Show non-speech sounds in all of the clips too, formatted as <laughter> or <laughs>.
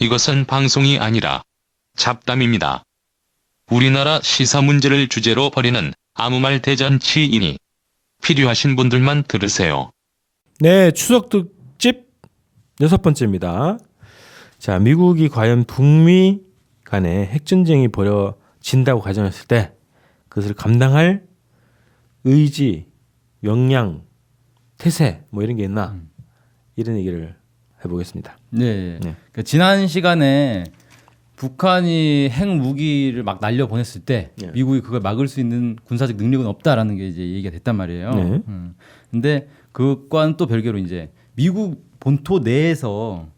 이것은 방송이 아니라 잡담입니다. 우리나라 시사 문제를 주제로 벌이는 아무 말 대잔치이니 필요하신 분들만 들으세요. 네, 추석 특집 여섯 번째입니다. 자, 미국이 과연 북미 간에 핵전쟁이 벌어진다고 가정했을 때 그것을 감당할 의지, 역량, 태세 뭐 이런 게 있나 이런 얘기를 해보겠습니다. 네. 네. 그러니까 지난 시간에 북한이 핵 무기를 막 날려 보냈을 때 네. 미국이 그걸 막을 수 있는 군사적 능력은 없다라는 게 이제 얘기가 됐단 말이에요. 네. 음. 근데 그것과는 또 별개로 이제 미국 본토 내에서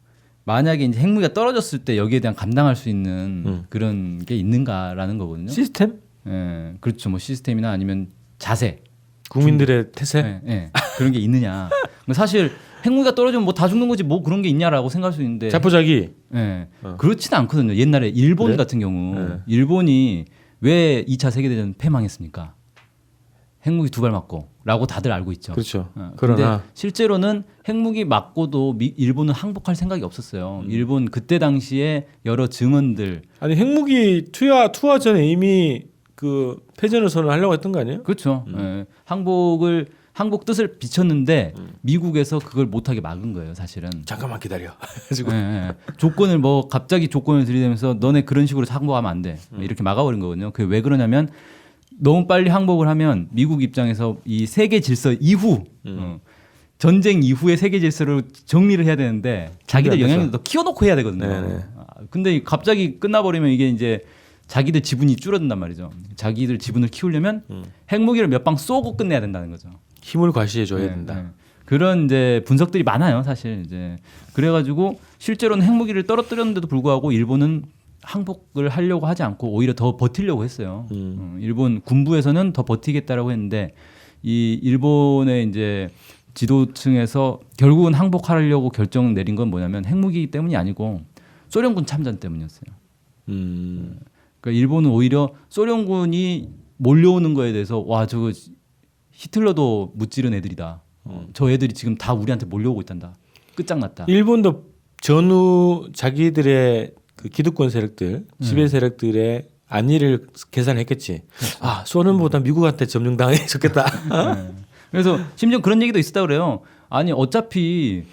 만약에 이제 핵무기가 떨어졌을 때 여기에 대한 감당할 수 있는 음. 그런 게 있는가라는 거거든요. 시스템? 예, 그렇죠. 뭐 시스템이나 아니면 자세, 국민들의 태세? 예, 예. 그런 게 있느냐. 뭐 사실 핵무기가 떨어지면 뭐 다 죽는 거지 뭐 그런 게 있냐라고 생각할 수 있는데 자포자기 예. 어. 그렇지는 않거든요. 옛날에 일본 그래? 같은 경우 네. 일본이 왜 2차 세계 대전 패망했습니까? 핵무기 두 발 맞고라고 다들 알고 있죠. 그렇죠. 어, 그러나 근데 실제로는 핵무기 맞고도 미, 일본은 항복할 생각이 없었어요. 음. 일본 그때 당시에 여러 증언들 아니 핵무기 투하 투하 전에 이미 그 패전을 선언하려고 했던 거 아니에요? 그렇죠. 음. 예. 항복을 항복 뜻을 비쳤는데 미국에서 그걸 못하게 막은 거예요. 사실은. 잠깐만 기다려. <laughs> 가지고 예, 예. 조건을 뭐 갑자기 조건을 들이대면서 너네 그런 식으로 항복하면 안 돼. 음. 이렇게 막아버린 거거든요. 그게 왜 그러냐면 너무 빨리 항복을 하면 미국 입장에서 이 세계 질서 이후 음. 어, 전쟁 이후의 세계 질서를 정리를 해야 되는데 자기들 영향력도 더 키워놓고 해야 되거든요. 네네. 아, 근데 갑자기 끝나버리면 이게 이제 자기들 지분이 줄어든단 말이죠. 자기들 지분을 키우려면 음. 핵무기를 몇 방 쏘고 끝내야 된다는 거죠. 힘을 과시해 줘야 네, 된다. 네. 그런 이제 분석들이 많아요, 사실 이제 그래가지고 실제로는 핵무기를 떨어뜨렸는데도 불구하고 일본은 항복을 하려고 하지 않고 오히려 더 버티려고 했어요. 음. 어, 일본 군부에서는 더 버티겠다라고 했는데 이 일본의 이제 지도층에서 결국은 항복하려고 결정 내린 건 뭐냐면 핵무기 때문이 아니고 소련군 참전 때문이었어요. 음. 그러니까 일본은 오히려 소련군이 몰려오는 거에 대해서 와 저거 히틀러도 무찌른 애들이다. 어, 저 애들이 지금 다 우리한테 몰려오고 있단다. 끝장났다. 일본도 전후 자기들의 그 기득권 세력들, 음. 지배 세력들의 안위를 계산했겠지. 그렇죠. 아, 소련보다 미국한테 점령당해 좋겠다. <laughs> 네. 그래서 심지어 그런 얘기도 있었다 그래요. 아니 어차피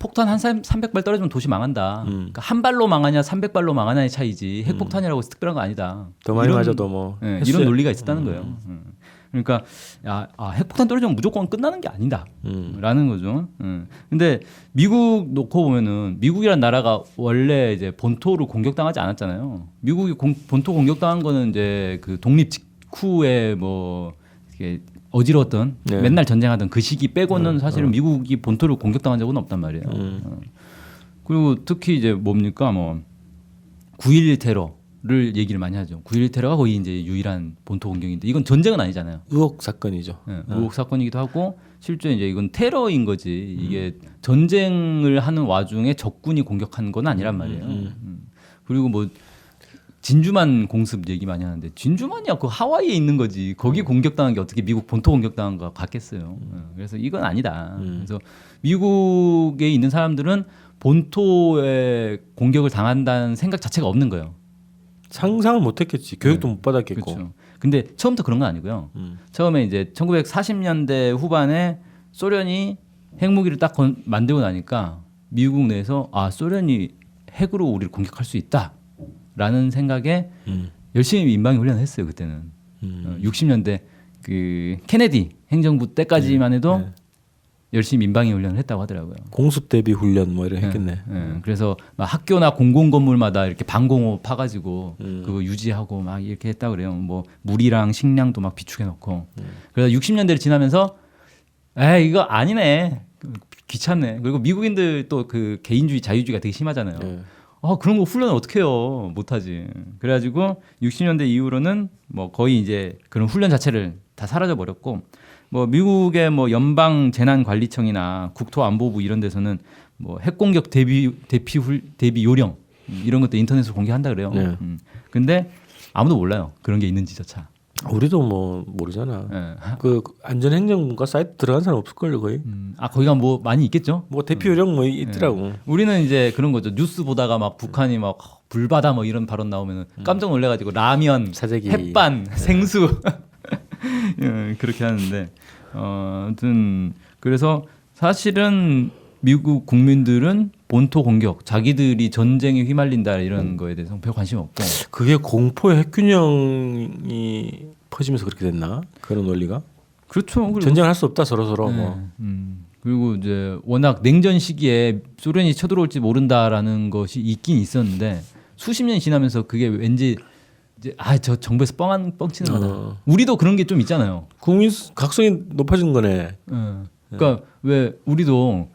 폭탄 한 300발 떨어지면 도시 망한다. 음. 그러니까 한 발로 망하냐 300발로 망하냐의 차이지 핵폭탄이라고 해서 특별한 거 아니다. 더 많이 이런- 맞아도 뭐. 예, 횟수에- 이런 논리가 있었다는 거예요. 음. 그러니까 야, 아, 핵폭탄 떨어지면 무조건 끝나는 게 아니다. 음. 라는 거죠. 음. 근데 미국 놓고 보면은 미국이란 나라가 원래 이제 본토를 공격당하지 않았잖아요. 미국이 공- 본토 공격당한 거는 이제 그 독립 직후에 뭐 이게 어지러웠던 네. 맨날 전쟁하던 그 시기 빼고는 사실은 미국이 본토를 공격당한 적은 없단 말이에요. 음. 어. 그리고 특히 이제 뭡니까 뭐 9.11 테러 를 얘기를 많이 하죠. 9.11 테러가 거의 이제 유일한 본토 공격인데 이건 전쟁은 아니잖아요. 의혹 사건이죠. 예, 의혹 사건이기도 하고 실제 이제 이건 테러인 거지 이게 전쟁을 하는 와중에 적군이 공격한 건 아니란 말이에요. 음. 그리고 뭐 진주만 공습 얘기 많이 하는데 진주만이야 그 하와이에 있는 거지 거기 공격당한 게 어떻게 미국 본토 공격당한 거 같겠어요. 예, 그래서 이건 아니다. 그래서 미국에 있는 사람들은 본토에 공격을 당한다는 생각 자체가 없는 거예요. 상상을 못 했겠지. 교육도 못 받았겠고. 그렇죠. 근데 처음부터 그런 건 아니고요. 음. 처음에 이제 1940년대 후반에 소련이 핵무기를 딱 건- 만들고 나니까 미국 내에서 아 소련이 핵으로 우리를 공격할 수 있다라는 생각에 음. 열심히 민방위 훈련을 했어요 그때는 음. 어, 60년대 그 케네디 행정부 때까지만 해도 네. 열심히 민방위 훈련을 했다고 하더라고요. 공습 대비 훈련 뭐 이런 했겠네. 예, 그래서 막 학교나 공공 건물마다 이렇게 방공호 파가지고 음. 그거 유지하고 막 이렇게 했다 그래요. 뭐 물이랑 식량도 막 비축해 놓고. 음. 그래서 60년대를 지나면서 에 이거 아니네. 귀찮네. 그리고 미국인들 또 그 개인주의 자유주의가 되게 심하잖아요. 네. 아 그런 거 훈련 어떻게 해요? 못하지. 그래가지고 60년대 이후로는 뭐 거의 이제 그런 훈련 자체를 다 사라져 버렸고 뭐 미국의 뭐 연방 재난 관리청이나 국토안보부 이런 데서는 뭐 핵공격 대비 대피 훌 대비 요령 음, 이런 것도 인터넷으로 공개한다 그래요. 네. 음. 근데 아무도 몰라요. 그런 게 있는지조차. 우리도 뭐 모르잖아. 예. 그 안전행정과 사이트 들어간 사람 없을걸요 거의. 음, 아 거기가 뭐 많이 있겠죠. 뭐 대표 요령 뭐 있더라고. 우리는 이제 그런 거죠. 뉴스 보다가 막 북한이 막 불바다 뭐 이런 발언 나오면 은 깜짝 놀래가지고 라면, 사재기. 햇반, 생수 예, <laughs> 그렇게 하는데 어, 아무튼 그래서 사실은 미국 국민들은 본토 공격, 자기들이 전쟁에 휘말린다 이런 거에 대해서 별 관심 없고 그게 공포의 핵균형이 퍼지면서 그렇게 됐나? 그런 논리가? 그렇죠. 전쟁을 할 수 없다 서로 서로 네. 뭐. 음. 그리고 이제 워낙 냉전 시기에 소련이 쳐들어올지 모른다라는 것이 있긴 있었는데 수십 년이 지나면서 그게 왠지 이제 아 저 정부에서 뻥한 뻥치는 거다. 어. 우리도 그런 게 좀 있잖아요. 국민 각성이 높아진 거네. 예. 그러니까 왜 우리도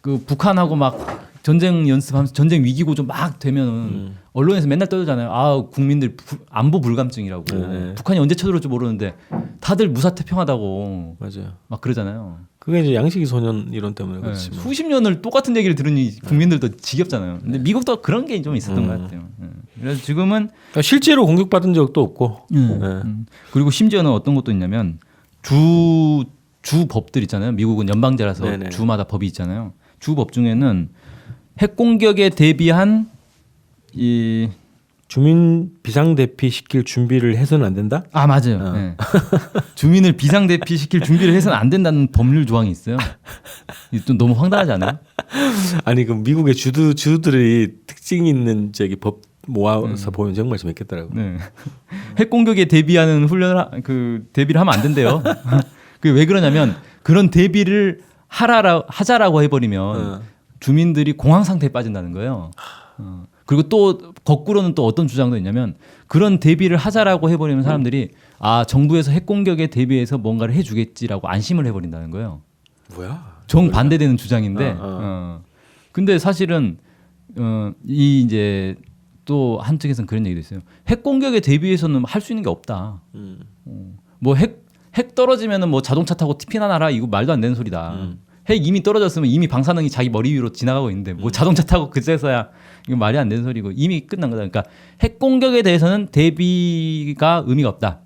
그 북한하고 막 전쟁 연습하면서 전쟁 위기고 좀 막 되면은 음. 언론에서 맨날 떠들잖아요. 아 국민들 부- 안보 불감증이라고. 네. 북한이 언제 쳐들어올지 모르는데 다들 무사태평하다고 맞아요. 막 그러잖아요. 그게 이제 양식이 소년 이론 때문에 네, 그렇지. 뭐. 수십 년을 똑같은 얘기를 들으니 국민들도 지겹잖아요. 근데 미국도 그런 게 좀 있었던 음. 것 같아요. 예. 그래서 지금은 그러니까 실제로 공격받은 적도 없고. 네. 음. 그리고 심지어는 어떤 것도 있냐면 주, 주 법들 있잖아요. 미국은 연방제라서 네네. 주마다 법이 있잖아요. 주 법 중에는 핵 공격에 대비한 이 주민 비상 대피 시킬 준비를 해서는 안 된다? 아 맞아요. 어. 예. 주민을 비상 대피 시킬 준비를 해서는 안 된다는 법률 조항이 있어요. 이좀 너무 황당하지 않아요? 아니 그 미국의 주도 주들이 특징 있는 저기 법 모아서 음. 보면 정말 재밌겠더라고. 네. 핵 공격에 대비하는 훈련을 하- 그 대비를 하면 안 된대요. <laughs> 그왜 그러냐면 그런 대비를 하라라 하자라고 해버리면 어. 주민들이 공황 상태에 빠진다는 거예요. 어. 그리고 또 거꾸로는 또 어떤 주장도 있냐면 그런 대비를 하자라고 해버리면 사람들이 아 정부에서 핵 공격에 대비해서 뭔가를 해주겠지라고 안심을 해버린다는 거예요. 뭐야? 정 반대되는 주장인데. 어, 어. 어. 근데 사실은 어, 이 이제 또 한쪽에서는 그런 얘기도 있어요. 핵 공격에 대비해서는 할 수 있는 게 없다. 음. 뭐핵핵 떨어지면은 뭐 자동차 타고 티피나 나라 이거 말도 안 되는 소리다. 음. 핵 이미 떨어졌으면 이미 방사능이 자기 머리 위로 지나가고 있는데 음. 뭐 자동차 타고 그제서야 이거 말이 안 되는 소리고 이미 끝난 거다. 그러니까 핵 공격에 대해서는 대비가 의미가 없다.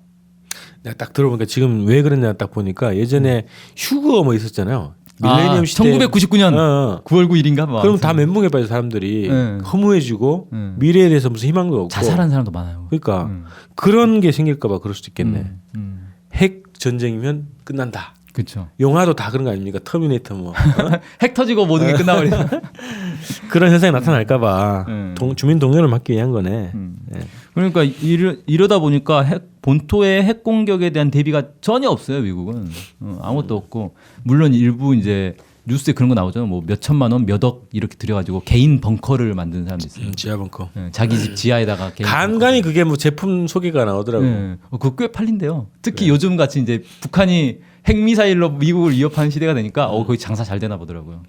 내가 딱 들어보니까 지금 왜 그랬냐 딱 보니까 예전에 휴거 뭐 있었잖아요. 밀레니엄 아, 시대. 1999년 어, 어. 9월 9일인가 뭐. 그럼 다 멘붕에 빠져 사람들이 네. 허무해지고 네. 미래에 대해서 무슨 희망도 없고. 자살한 사람도 많아요. 그러니까 음. 그런 게 생길까봐 그럴 수도 있겠네. 음, 음. 핵 전쟁이면 끝난다. 그렇죠. 영화도 다 그런 거 아닙니까? 터미네이터 뭐 어? <laughs> 핵 터지고 모든 게 끝나버리죠. <laughs> 그런 현상이 나타날까봐 음. 동- 주민 동료를 막기 위한 거네. 음. 네. 그러니까 이러, 이러다 보니까 핵, 본토의 핵 공격에 대한 대비가 전혀 없어요 미국은 어, 아무것도 없고 물론 일부 이제 뉴스에 그런 거 나오잖아요 뭐 몇 천만 원 몇 억 이렇게 들여가지고 개인 벙커를 만드는 사람도 있어요 음, 지하 벙커. 예, 자기 집 지하에다가 개인 간간히 그게 뭐 제품 소개가 나오더라고. 예, 어, 그거 꽤 팔린대요 특히 요즘 같이 이제 북한이 핵 미사일로 미국을 위협하는 시대가 되니까 어 거기 장사 잘 되나 보더라고요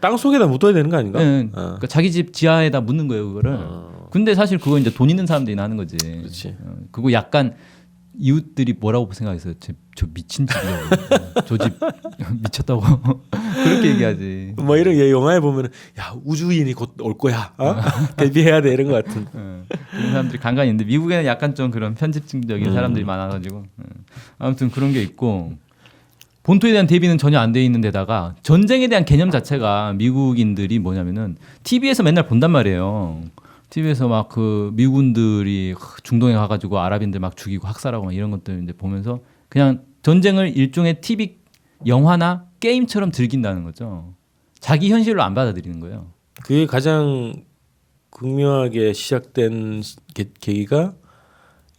땅 속에다 묻어야 되는 거 아닌가? 예, 어. 그러니까 자기 집 지하에다 묻는 거예요 그거를 어. 근데 사실 그거 이제 돈 있는 사람들이 하는 거지. 그렇지. 어, 그거 약간 이웃들이 뭐라고 생각했어요? 저, 저 미친 집이라고. 저 집 <laughs> 미쳤다고. <laughs> 그렇게 얘기하지. 뭐 이런 얘 영화에 보면은 야 우주인이 곧 올 거야. 어? <laughs> 대비해야 돼 이런 거 같은. 어, 그런 사람들이 간간히 있는데 미국에는 약간 좀 그런 편집증적인 음. 사람들이 많아가지고 어. 아무튼 그런 게 있고 본토에 대한 대비는 전혀 안 돼 있는 데다가 전쟁에 대한 개념 자체가 미국인들이 뭐냐면은 TV에서 맨날 본단 말이에요. TV에서 막 그 미군들이 중동에 가가지고 아랍인들 막 죽이고 학살하고 막 이런 것들 이제 보면서 그냥 전쟁을 일종의 TV 영화나 게임처럼 즐긴다는 거죠. 자기 현실로 안 받아들이는 거예요. 그게 가장 극명하게 시작된 계, 계기가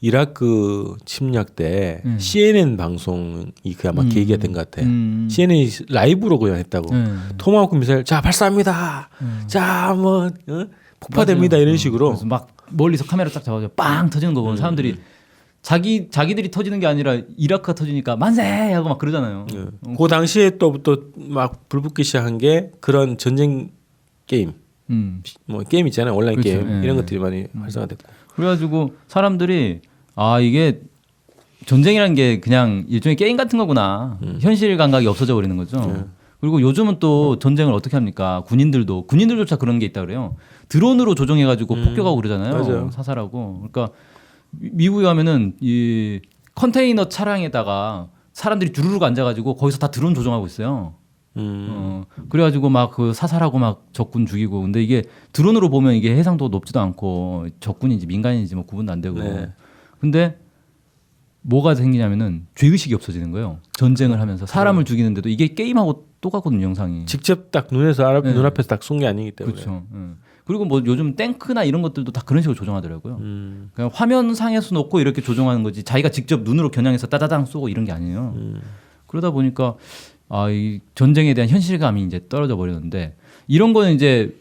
이라크 침략 때 음. CNN 방송이 그 아마 음. 계기가 된 것 같아. 음. CNN이 라이브로 그냥 했다고. 음. 토마호크 미사일 자 발사합니다. 음. 자뭐 어? 폭파됩니다 맞아요. 이런 어, 식으로. 막 멀리서 카메라 딱 잡아가지고 빵 터지는 거 보면 음. 사람들이 자기 자기들이 터지는 게 아니라 이라크가 터지니까 만세 하고 막 그러잖아요. 예. 어, 그 당시에 또부터 막 불붙기 시작한 게 그런 전쟁 게임, 음. 뭐 게임 있잖아요 온라인 그렇죠. 게임 예. 이런 것들이 많이 활성화됐고. 그래가지고 사람들이 아 이게 전쟁이란 게 그냥 일종의 게임 같은 거구나. 현실 감각이 없어져 버리는 거죠. 음. 그리고 요즘은 또 전쟁을 어떻게 합니까? 군인들도 군인들조차 그런 게 있다 그래요. 드론으로 조종해가지고 폭격하고 그러잖아요. 음. 맞아요. 사살하고. 그러니까 미- 미국에 가면은 이 컨테이너 차량에다가 사람들이 주르륵 앉아 가지고 거기서 다 드론 조종하고 있어요. 음. 어, 그래가지고 막 그 사살하고 막 적군 죽이고 근데 이게 드론으로 보면 이게 해상도 높지도 않고 적군인지 민간인지 뭐 구분도 안 되고 네. 근데 뭐가 생기냐면은 죄의식이 없어지는 거예요 전쟁을 하면서 사람을 죽이는데도 이게 게임하고 똑같거든요 영상이 직접 딱 눈에서 알아, 네. 눈앞에서 딱 쏜 게 아니기 때문에. 그렇죠 예. 그리고 뭐 요즘 탱크나 이런 것들도 다 그런 식으로 조종하더라고요 음. 그냥 화면 상에서 놓고 이렇게 조종하는 거지 자기가 직접 눈으로 겨냥해서 따다당 쏘고 이런 게 아니에요 음. 그러다 보니까 아, 이 전쟁에 대한 현실감이 이제 떨어져 버렸는데 이런 거는 이제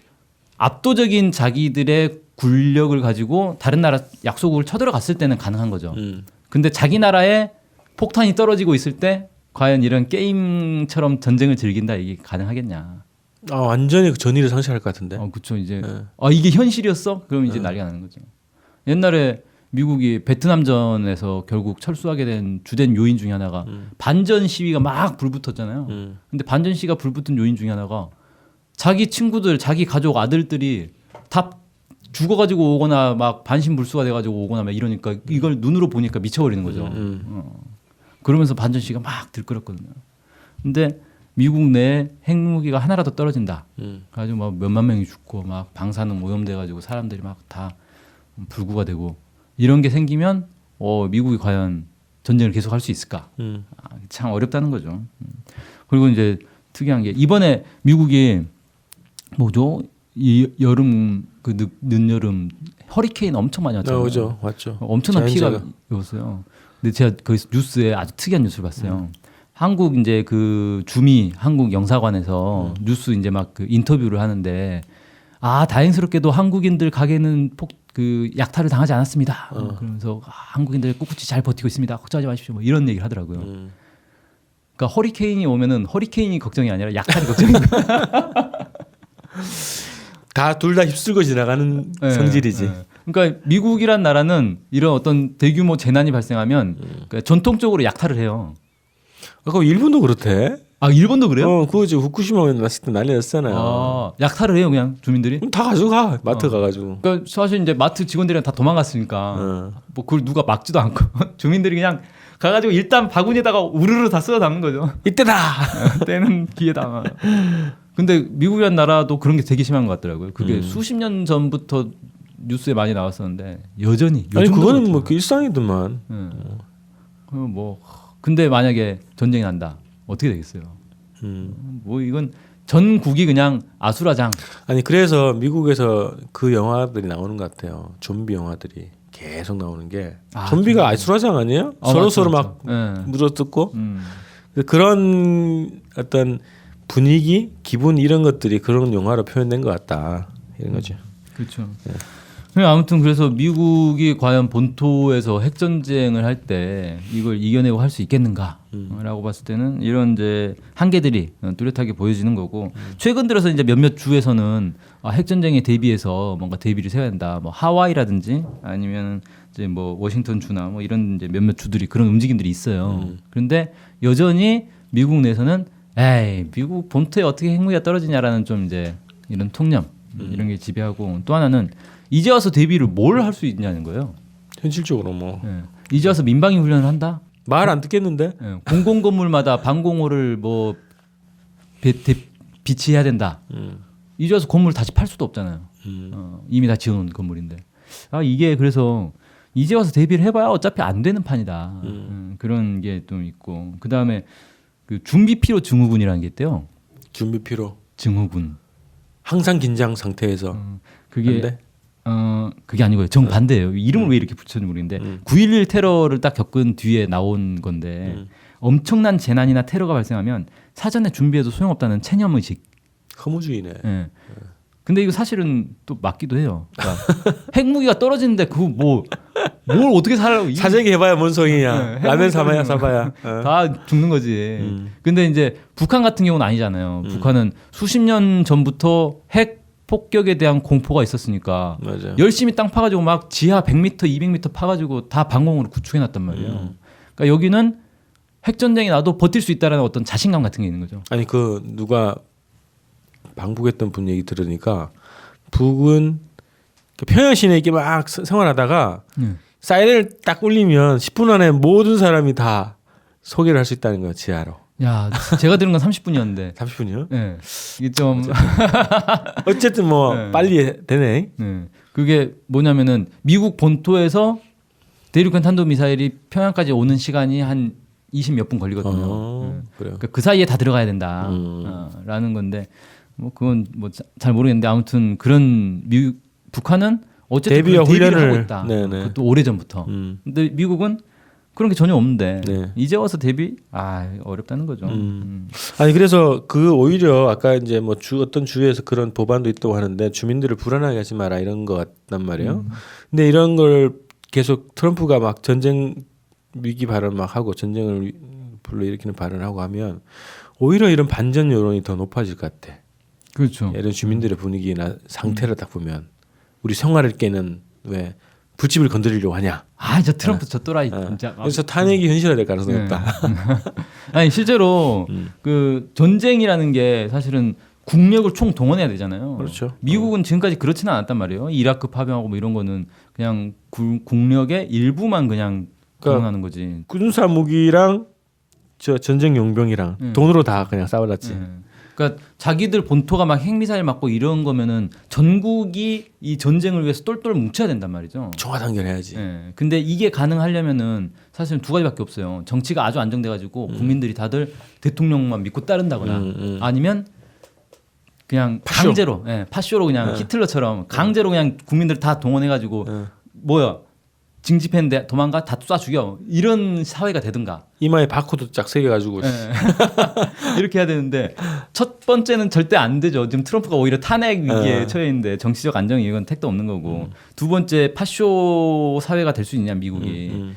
압도적인 자기들의 군력을 가지고 다른 나라 약속을 쳐들어갔을 때는 가능한 거죠. 음. 근데 자기 나라에 폭탄이 떨어지고 있을 때 과연 이런 게임처럼 전쟁을 즐긴다 이게 가능하겠냐? 아 완전히 그 전의를 상실할 것 같은데. 어, 그렇죠. 이제 네. 아 이게 현실이었어? 그럼 이제 난리가 나는 거죠. 옛날에 미국이 베트남전에서 결국 철수하게 된 주된 요인 중에 하나가 반전 시위가 막 불붙었잖아요. 음. 근데 반전 시가 불붙은 요인 중에 하나가 자기 친구들, 자기 가족 아들들이 다 죽어가지고 오거나 막 반신불수가 돼가지고 오거나 막 이러니까 이걸 눈으로 보니까 미쳐버리는 거죠. 음. 어. 그러면서 반전 시가 막 들끓었거든요. 근데 미국 내 핵무기가 하나라도 떨어진다. 음. 가지고 막 몇만 명이 죽고 막 방사능 오염돼가지고 사람들이 막 다 불구가 되고 이런 게 생기면 어 미국이 과연 전쟁을 계속 할 수 있을까? 음. 아, 참 어렵다는 거죠. 음. 그리고 이제 특이한 게 이번에 미국이 뭐죠? 이 여름 그 늦, 늦여름 허리케인 엄청 많이 왔잖아요. 나오죠. 왔죠. 엄청난 자연재해가. 피해가 입었어요. 근데 제가 그 뉴스에 아주 특이한 뉴스를 봤어요. 한국 이제 그 주미 한국 영사관에서 뉴스 이제 막 그 인터뷰를 하는데 아 다행스럽게도 한국인들 가게는 폭 그 약탈을 당하지 않았습니다. 그러면서 아, 한국인들 꿋꿋이 잘 버티고 있습니다. 걱정하지 마십시오. 뭐 이런 얘기를 하더라고요. 음. 그러니까 허리케인이 오면은 허리케인이 걱정이 아니라 약탈이 걱정인 거예요. <laughs> 다 둘 다 휩쓸고 지나가는 네, 성질이지. 네. 그러니까 미국이란 나라는 이런 어떤 대규모 재난이 발생하면 그러니까 전통적으로 약탈을 해요. 아까 일본도 그렇대. 아 일본도 그래요? 어, 그거 저 후쿠시마 났을 때 난리 났잖아요. 아, 약탈을 해요 그냥 주민들이. 그럼 다 가져가 마트 어. 가가지고. 그러니까 사실 이제 마트 직원들이랑 다 도망갔으니까 어. 뭐 그걸 누가 막지도 않고 <laughs> 주민들이 그냥 가가지고 일단 바구니에다가 우르르 다 쓸어 담는 거죠. 이때다. <laughs> 때는 기회다. <laughs> 근데 미국이란 나라도 그런 게 되게 심한 것 같더라고요. 그게 음. 수십 년 전부터 뉴스에 많이 나왔었는데 여전히 아니 그거는. 뭐 그 일상이더만. 예. 그럼 뭐 근데 만약에 전쟁이 난다 어떻게 되겠어요? 음. 뭐 이건 전국이 그냥 아수라장. 아니 그래서 미국에서 그 영화들이 나오는 것 같아요. 좀비 영화들이 계속 나오는 게 아, 좀비가 아수라장 아니에요? 어, 서로 맞죠, 서로 맞죠. 막 예. 물어뜯고 음. 그런 어떤 분위기, 기분 이런 것들이 그런 영화로 표현된 것 같다 이런 거죠. 그렇죠. 네, 아무튼 그래서 미국이 과연 본토에서 핵 전쟁을 할 때 이걸 이겨내고 할 수 있겠는가라고 봤을 때는 이런 이제 한계들이 뚜렷하게 보여지는 거고 최근 들어서 이제 몇몇 주에서는 아, 핵 전쟁에 대비해서 뭔가 대비를 세워야 된다. 뭐 하와이라든지 아니면 이제 뭐 워싱턴 주나 뭐 이런 이제 몇몇 주들이 그런 움직임들이 있어요. 그런데 여전히 미국 내에서는 에이 미국 본토에 어떻게 핵무기가 떨어지냐라는 좀 이제 이런 통념 이런 게 지배하고 또 하나는 이제 와서 대비를 뭘 할 수 있냐는 거예요. 현실적으로 뭐말안 예. 이제 와서 민방위 훈련을 한다. 듣겠는데. 예. 공공 건물마다 방공호를 뭐 배, 대, 비치해야 된다. 음. 이제 와서 건물 다시 팔 수도 없잖아요. 음. 어, 이미 다 지어놓은 건물인데. 아 이게 그래서 이제 와서 대비를 해봐야 어차피 안 되는 판이다. 음, 그런 게 좀 있고 그 다음에 그 준비 피로 증후군이라는 게 있대요. 준비 필요. 증후군. 항상 긴장 상태에서 어, 안 그게 돼? 어 그게 아니고요. 정 반대예요. 이름을 왜 이렇게 붙였는지 모르겠는데 음. 9.11 테러를 딱 겪은 뒤에 나온 건데 음. 엄청난 재난이나 테러가 발생하면 사전에 준비해도 소용없다는 체념 의식. 허무주의네. 예. 근데 이거 사실은 또 맞기도 해요. 그러니까 <laughs> 핵무기가 떨어지는데 그거 뭐 뭘 어떻게 살라고 이- 사재기 해봐야 뭔 소용이야. 네, 라면 사봐야 사봐야. 어. <laughs> 다 죽는 거지. 음. 근데 이제 북한 같은 경우는 아니잖아요. 북한은 수십 년 전부터 핵 폭격에 대한 공포가 있었으니까 맞아. 열심히 땅 파가지고 막 지하 100m, 200m 파가지고 다 방공으로 구축해놨단 말이에요. 음. 그러니까 여기는 핵 전쟁이 나도 버틸 수 있다라는 어떤 자신감 같은 게 있는 거죠. 아니 그 누가 방북했던 분 얘기 들으니까 북은 그 평양 시내 이렇게 막 서- 생활하다가 네. 사이렌을 딱 울리면 10분 안에 모든 사람이 다 소개를 할 수 있다는 거야 지하로. 야, 제가 들은 건 30분이었는데. 30분이요? <laughs> 네. 이게 좀 어쨌든 <laughs> 뭐 네. 빨리 되네. 네. 그게 뭐냐면은 미국 본토에서 대륙간 탄도 미사일이 평양까지 오는 시간이 한 20 몇 분 걸리거든요. 어, 네. 그래요. 그러니까 그 사이에 다 들어가야 된다. 음. 어, 라는 건데 뭐 그건 뭐 잘 모르겠는데 아무튼 그런 미 북한은 어쨌든 대비를 훈련을- 하고 있다. 네네. 그것도 오래 전부터. 음. 근데 미국은 그런 게 전혀 없는데 네. 이제 와서 대비 아 어렵다는 거죠. 음. 음. 아니 그래서 그 오히려 아까 이제 뭐 주 어떤 주에서 그런 법안도 있다고 하는데 주민들을 불안하게 하지 마라 이런 거 같단 말이에요. 근데 이런 걸 계속 트럼프가 막 전쟁 위기 발언 막 하고 전쟁을 위- 불러일으키는 발언을 하고 하면 오히려 이런 반전 여론이 더 높아질 것 같아. 그렇죠. 이런 주민들의 분위기나 상태를 딱 보면 우리 생활을 깨는 왜 불집을 건드리려고 하냐. 아, 저 트럼프 저 또라이 어. 진짜. 그래서 탄핵이 현실화될 가능성이 네. 높다. <laughs> 아니 실제로 음. 그 전쟁이라는 게 사실은 국력을 총 동원해야 되잖아요. 그렇죠. 미국은 지금까지 그렇지는 않았단 말이에요. 이라크 파병하고 뭐 이런 거는 그냥 구- 국력의 일부만 그냥 그러니까 동원하는 거지. 군사 무기랑 저 전쟁 용병이랑 음. 돈으로 다 그냥 싸워놨지. 예. 그러니까 자기들 본토가 막 핵미사일 맞고 이런 거면은 전국이 이 전쟁을 위해서 똘똘 뭉쳐야 된단 말이죠. 종화 단결해야지. 예. 근데 이게 가능하려면은 사실은 두 가지밖에 없어요. 정치가 아주 안정돼 가지고 국민들이 다들 대통령만 믿고 따른다거나 음, 음. 아니면 그냥 파쇼. 강제로, 예, 파쇼로 그냥 네. 히틀러처럼 강제로 그냥 국민들 다 동원해 가지고 네. 뭐야 징집했는데 도망가 다 쏴 죽여 이런 사회가 되든가 이마에 바코드 쫙 새겨가지고 예. <laughs> 이렇게 해야 되는데 첫 번째는 절대 안 되죠. 지금 트럼프가 오히려 탄핵 위기에 네. 처해 있는데 정치적 안정 이건 택도 없는 거고 두 번째 파쇼 사회가 될 수 있냐 미국이 음.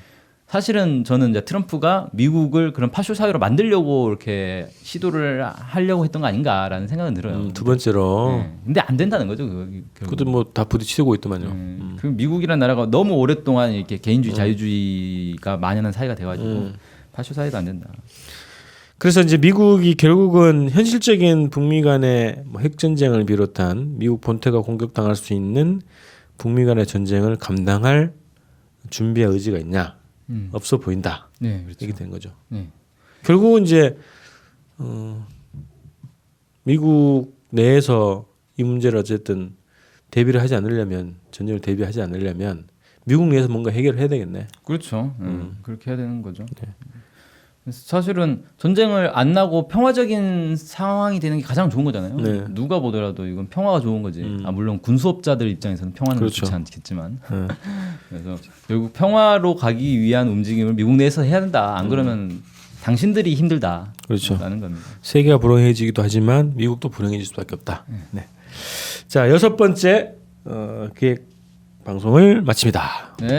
사실은 저는 이제 트럼프가 미국을 그런 파쇼 사회로 만들려고 이렇게 시도를 하려고 했던 거 아닌가라는 생각은 들어요. 음, 두 번째로 네. 근데 안 된다는 거죠. 그것도 뭐 다 부딪히고 있더만요. 음. 그 미국이라는 나라가 너무 오랫동안 이렇게 개인주의 자유주의가 만연한 사회가 돼가지고 음. 파쇼 사회도 안 된다. 그래서 이제 미국이 결국은 현실적인 북미 간의 뭐 핵 전쟁을 비롯한 미국 본토가 공격당할 수 있는 북미 간의 전쟁을 감당할 준비와 의지가 있냐 음. 없어 보인다 네, 그렇죠. 이렇게 된 거죠. 네. 결국은 이제 어, 미국 내에서 이 문제를 어쨌든 대비를 하지 않으려면 전쟁을 대비하지 않으려면 미국 내에서 뭔가 해결을 해야 되겠네. 그렇죠. 음, 그렇게 해야 되는 거죠. 네. 사실은 전쟁을 안 나고 평화적인 상황이 되는 게 가장 좋은 거잖아요. 네. 누가 보더라도 이건 평화가 좋은 거지. 음. 아 물론 군수업자들 입장에서는 평화는 그렇죠. 좋지 않겠지만, 네. <laughs> 그래서 결국 평화로 가기 위한 움직임을 미국 내에서 해야 된다. 안 그러면 당신들이 힘들다. 음. 그렇죠. 라는 겁니다. 세계가 불행해지기도 하지만 미국도 불행해질 수밖에 없다. 네. 자 여섯 번째 어, 기획 방송을 마칩니다. 네.